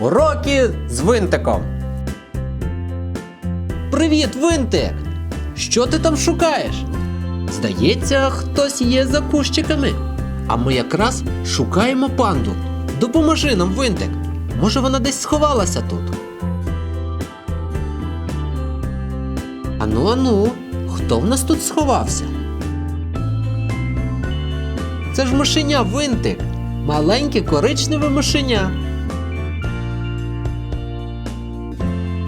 Уроки з винтиком. Привіт, винтик! Що ти там шукаєш? Здається, хтось є за кущиками. А ми якраз шукаємо панду. Допоможи нам, винтик. Може, вона десь сховалася тут. Ану, ану, хто в нас тут сховався? Це ж мишеня винтик. Маленьке коричневе мишеня.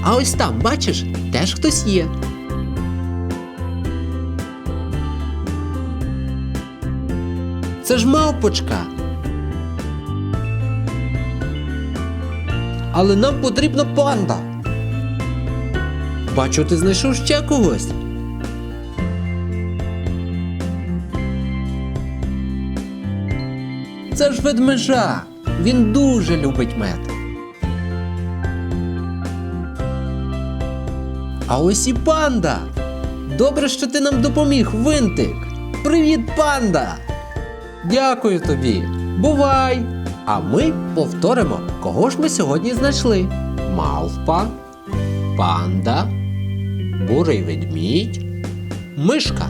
А ось там, бачиш, теж хтось є. Це ж мавпочка. Але нам потрібна панда. Бачу, ти знайшов ще когось. Це ж ведмежа. Він дуже любить мед. А ось і панда. Добре, що ти нам допоміг, винтик. Привіт, панда! Дякую тобі. Бувай! А ми повторимо, кого ж ми сьогодні знайшли: мавпа, панда, бурий ведмідь, мишка.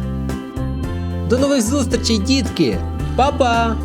До нових зустрічей, дітки! Па-па!